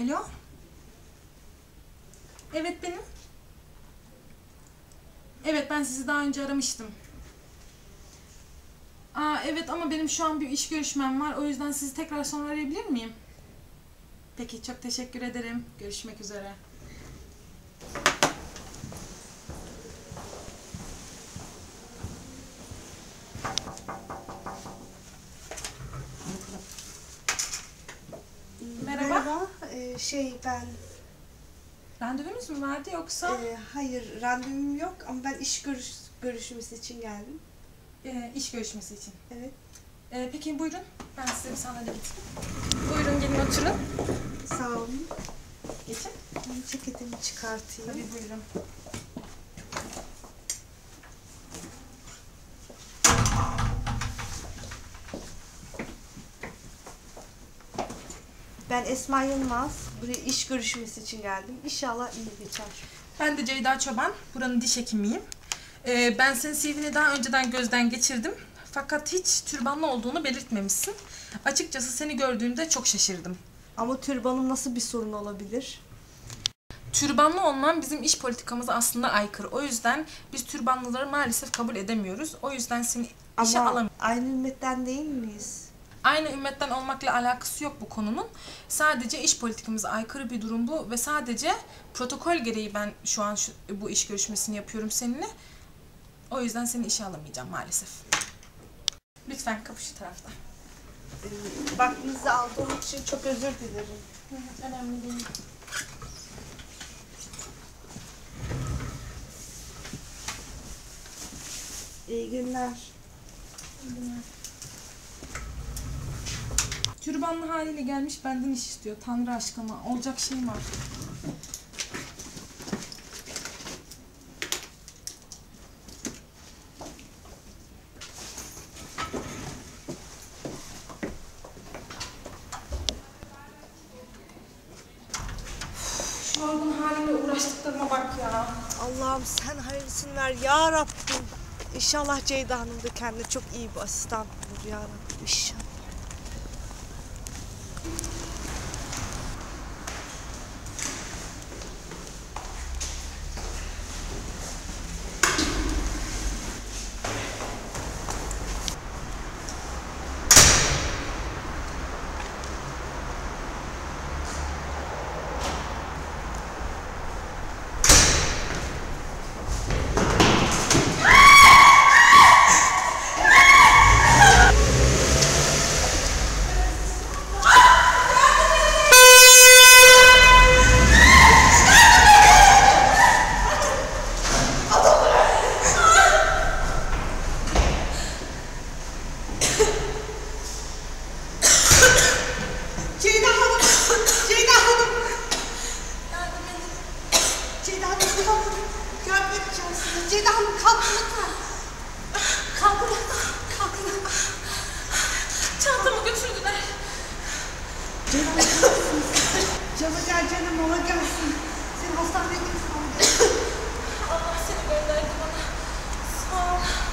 Alo? Evet benim. Evet ben sizi daha önce aramıştım. Aa evet ama benim şu an bir iş görüşmem var. O yüzden sizi tekrar sonra arayabilir miyim? Peki çok teşekkür ederim. Görüşmek üzere. Merhaba. Ee, şey ben Randevunuz mu vardı yoksa e, hayır randevum yok ama ben iş görüş, görüşmesi için geldim. e, iş görüşmesi için? Evet. E, peki buyurun. Ben size bir sandalye getireyim. Buyurun gelin oturun. Sağ olun. Geçin. Ben ceketimi çıkartayım. Tabii buyurun. Ben Esma Yılmaz. Buraya iş görüşmesi için geldim. İnşallah iyi geçer. Ben de Ceyda Çoban. Buranın diş hekimiyim. Ee, ben senin CV'ni daha önceden gözden geçirdim. Fakat hiç türbanlı olduğunu belirtmemişsin. Açıkçası seni gördüğümde çok şaşırdım. Ama türbanın nasıl bir sorun olabilir? Türbanlı olman bizim iş politikamıza aslında aykırı. O yüzden biz türbanlıları maalesef kabul edemiyoruz. O yüzden seni işe Ama aynı ümmetten değil miyiz? Aynı ümmetten olmakla alakası yok bu konunun. Sadece iş politikamıza aykırı bir durum bu ve sadece protokol gereği ben şu an şu, bu iş görüşmesini yapıyorum seninle. O yüzden seni işe alamayacağım maalesef. Lütfen kapı şu tarafta. Ee, Vaktinizi aldığım için çok özür dilerim. Önemli değil. İyi günler. Türbanlı haliyle gelmiş benden iş istiyor. Tanrı aşkına. Olacak şey var? Yorgun halimle uğraştıklarıma bak ya. Allah'ım sen hayırlısın ver ya Rabbim. İnşallah Ceyda Hanım da kendine çok iyi bir asistan bulur ya Rabbim inşallah. Ceyda Hanım! Ceyda Hanım! Ceyda Hanım edeceğim size. Ceyda Hanım kalkın lütfen. Kalkın. Kalkın. Çantamı götürdüler. Ceyda Hanım Canı gel canım ola gelsin. Seni hastaneye gerekiyor. Allah seni gönderdi bana. Sağ ol.